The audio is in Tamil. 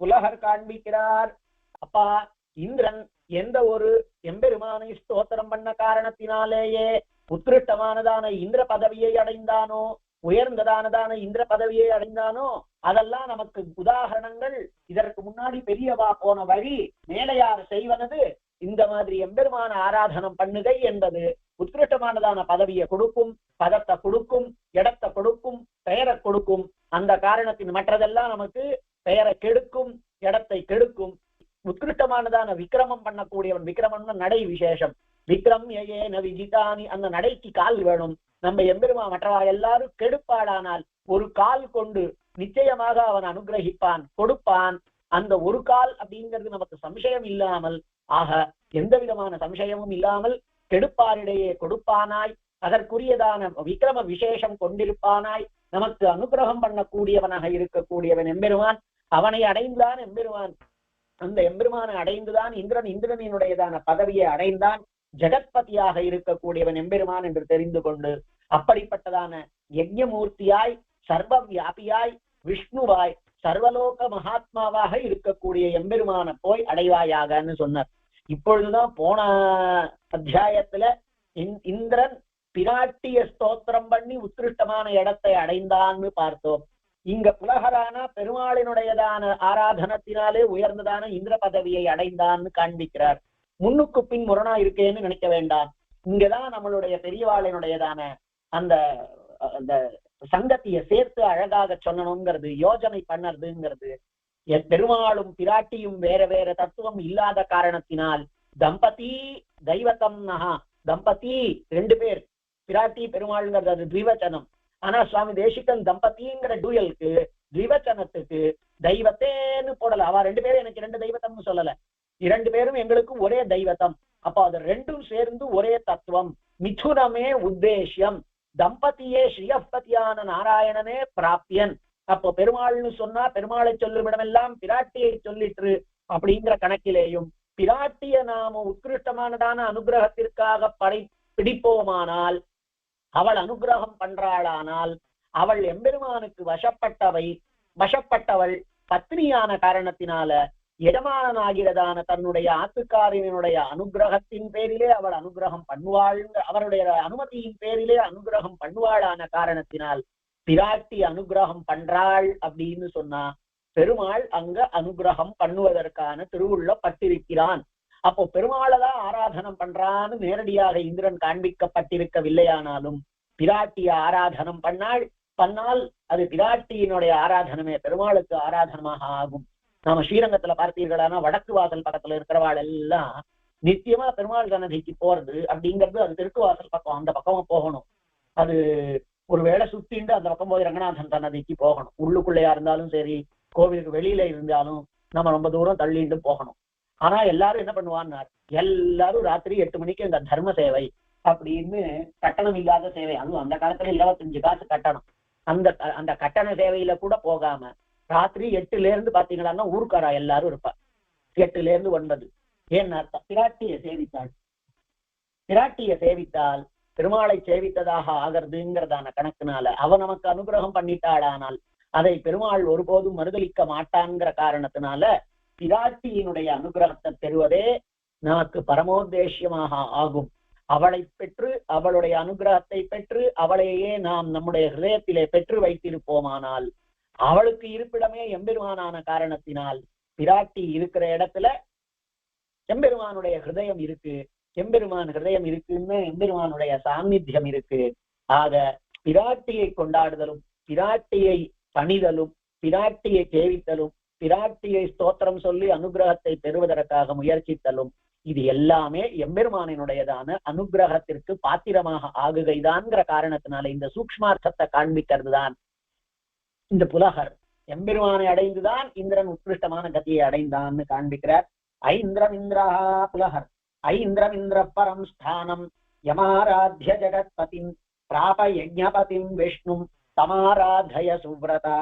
புலகர் காண்பிக்கிறார். அப்பா இந்திரன் எந்த ஒரு எம்பெருமானை ஸ்தோத்திரம் பண்ண காரணத்தினாலேயே உத்ருஷ்டமானதான இந்திர பதவியை அடைந்தானோ உயர்ந்ததானதான இந்திர பதவியை அடைந்தானோ அதெல்லாம் நமக்கு உதாரணங்கள். இதற்கு முன்னாடி பெரியவா போன வழி மேலையார் செய்வனது. இந்த மாதிரி எம்பெருமான ஆராதனம் பண்ணுகை என்பது உத்கிருஷ்டமானதான பதவியை கொடுக்கும் பதத்தை கொடுக்கும் இடத்தை கொடுக்கும் பெயரை கொடுக்கும். அந்த காரணத்தின் மற்றதெல்லாம் நமக்கு பெயரை கெடுக்கும் இடத்தை கெடுக்கும். உத்கிருஷ்டமானதான விக்கிரமம் பண்ணக்கூடியவன் விக்கிரமம்னு நடை விசேஷம். விக்ரம் ஏன விஜிதானி அந்த நடைக்கு கால் வேணும். நம்ம எம்பெருமா மற்றவா எல்லாரும் கெடுப்பாடானால் ஒரு கால் கொண்டு நிச்சயமாக அவன் அனுகிரகிப்பான் கொடுப்பான். அந்த ஒரு கால் அப்படிங்கிறது நமக்கு சம்சயம் இல்லாமல் ஆக எந்த விதமான சம்சயமும் இல்லாமல் கெடுப்பாரிடையே கொடுப்பானாய். அதற்குரியதான விக்ரம விசேஷம் கொண்டிருப்பானாய். நமக்கு அனுகிரகம் பண்ணக்கூடியவனாக இருக்கக்கூடியவன் எம்பெருமான். அவனை அடைந்தான் எம்பெருமான் அந்த எம்பெருமானை அடைந்துதான் இந்திரன் இந்திரனினுடையதான பதவியை அடைந்தான் ஜெகத்பதியாக இருக்கக்கூடியவன் எம்பெருமான் என்று தெரிந்து கொண்டு அப்படிப்பட்டதான யஜ்யமூர்த்தியாய் சர்வ வியாபியாய் விஷ்ணுவாய் சர்வலோக மகாத்மாவாக இருக்கக்கூடிய எம்பெருமான போய் அடைவாயாகன்னு சொன்னார். இப்பொழுதுதான் போன அத்தியாயத்துல இந்- இந்திரன் பிராட்டிய ஸ்தோத்திரம் பண்ணி உத்கிருஷ்டமான இடத்தை அடைந்தான்னு பார்த்தோம். இங்க புலகரான பெருமாளினுடையதான ஆராதனத்தினாலே உயர்ந்ததான இந்திர பதவியை அடைந்தான்னு காண்பிக்கிறார். முன்னுக்கு பின் முரணா இருக்கேன்னு நினைக்க வேண்டாம். இங்கதான் நம்மளுடைய பெரியவாளினுடையதான அந்த அந்த சங்கத்திய சேர்த்து அழகாக சொல்லணுங்கிறது யோஜனை பண்ணறதுங்கிறது பெருமாளும் பிராட்டியும் வேற வேற தத்துவம் இல்லாத காரணத்தினால் தம்பதி தெய்வத்தம் நகா தம்பதி ரெண்டு பேர் பிராட்டி பெருமாள்ங்கிறது அது திவச்சனம் ஆனா சுவாமி தேசிகன் தம்பதிங்கிற டூயலுக்கு திவச்சனத்துக்கு தெய்வத்தேன்னு போடல. அவ ரெண்டு பேரும் எனக்கு ரெண்டு தெய்வத்தம்னு சொல்லல. இரண்டு பேரும் எங்களுக்கு ஒரே தெய்வத்தம். அப்போ அது ரெண்டும் சேர்ந்து ஒரே தத்துவம். மிதுனமே உத்தேசியம் தம்பதியே ஸ்ரீயப்பதியான நாராயணனே பிராப்தியன். அப்போ பெருமாள்னு சொன்னா பெருமாளை சொல்லுமிடமெல்லாம் பிராட்டியை சொல்லிற்று அப்படிங்கிற கணக்கிலேயும் பிராட்டிய நாம உத்கிருஷ்டமானதான அனுகிரகத்திற்காக படை பிடிப்போமானால் அவள் அனுகிரகம் பண்றாளானால் அவள் எம்பெருமானுக்கு வசப்பட்டவை வசப்பட்டவள் பத்னியான காரணத்தினால எஜமானனாகிறதான தன்னுடைய ஆத்துக்காரினுடைய அனுகிரகத்தின் பேரிலே அவள் அனுகிரகம் பண்ணுவாள் அவருடைய அனுமதியின் பேரிலே அனுகிரகம் பண்ணுவாளான காரணத்தினால் பிராட்டி அனுகிரகம் பண்றாள் அப்படின்னு சொன்னா பெருமாள் அங்க அனுகிரகம் பண்ணுவதற்கான திருவுள்ள பட்டிருக்கிறான். அப்போ பெருமாளைதான் ஆராதனம் பண்றான்னு நேரடியாக இந்திரன் காண்பிக்கப்பட்டிருக்கவில்லையானாலும் பிராட்டிய ஆராதனம் பண்ணால் பண்ணால் அது பிராட்டியினுடைய ஆராதனமே பெருமாளுக்கு ஆராதனமாக ஆகும். நாம ஸ்ரீரங்கத்துல பார்த்தீர்களானா வடக்கு வாசல் பக்கத்துல இருக்கிறவாள் எல்லாம் நித்தியமா பெருமாள் சன்னதிக்கு போறது அப்படிங்கிறது அது தெற்கு வாசல் பக்கம் அந்த பக்கமா போகணும். அது ஒரு வேளை சுத்திண்டு அந்த பக்கம் போய் ரங்கநாதன் சன்னதிக்கு போகணும். உள்ளுக்குள்ளையா இருந்தாலும் சரி கோவிலுக்கு வெளியில இருந்தாலும் நம்ம ரொம்ப தூரம் தள்ளிண்டு போகணும். ஆனா எல்லாரும் என்ன பண்ணுவான்னா எல்லாரும் ராத்திரி எட்டு மணிக்கு இந்த தர்ம சேவை அப்படின்னு கட்டணம் இல்லாத சேவை அதுவும் அந்த காலத்துல இருபத்தஞ்சு காசு கட்டணம். அந்த அந்த கட்டண சேவையில கூட போகாம ராத்திரி எட்டுல இருந்து பாத்தீங்கன்னா ஊருக்காரா எல்லாரும் இருப்பா. எட்டுல இருந்து ஒன்பது. ஏன் அர்த்தம் பிராட்டிய சேவித்தாள். பிராட்டிய சேவித்தால் பெருமாளை சேவித்ததாக ஆகிறதுங்கிறதான கணக்குனால அவ நமக்கு அனுகிரகம் பண்ணிட்டாளானால் அதை பெருமாள் ஒருபோதும் மறுதளிக்க மாட்டான்ங்கிற காரணத்தினால பிராட்டியினுடைய அனுகிரகத்தை பெறுவதே நமக்கு பரமோத்தேசியமாக ஆகும். அவளை பெற்று அவளுடைய அனுகிரகத்தை பெற்று அவளையே நாம் நம்முடைய ஹிருதயத்திலே பெற்று வைத்திருப்போமானால் அவளுக்கு இருப்பிடமே எம்பெருமானான காரணத்தினால் பிராட்டி இருக்கிற இடத்துல எம்பெருமானுடைய ஹிருதயம் இருக்கு எம்பெருமான் ஹிருதயம் இருக்குன்னு எம்பெருமானுடைய சாநித்தியம் இருக்கு. ஆக பிராட்டியை கொண்டாடுதலும் பிராட்டியை பணிதலும் பிராட்டியை கேவித்தலும் பிராட்டியை ஸ்தோத்திரம் சொல்லி அனுகிரகத்தை பெறுவதற்காக முயற்சித்தலும் இது எல்லாமே எம்பெருமானினுடையதான அனுகிரகத்திற்கு பாத்திரமாக ஆகுகைதான்ங்கிற காரணத்தினால இந்த சூக்மார்த்தத்தை காண்பிக்கிறது தான் இந்த புலகர். எம்பெருமானை அடைந்துதான் இந்திரன் உத்கிருஷ்டமான கதியை அடைந்தான்னு காண்பிக்கிறார். ஐந்திரம் இந்திரா புலகர். ஐந்திரம் இந்திர பரம் ஸ்தானம். யமாராத்திய ஜெகத்பதிம். பிராப யஜ்ஞபதிம் விஷ்ணும். தமாராதய சுவ்ரதா.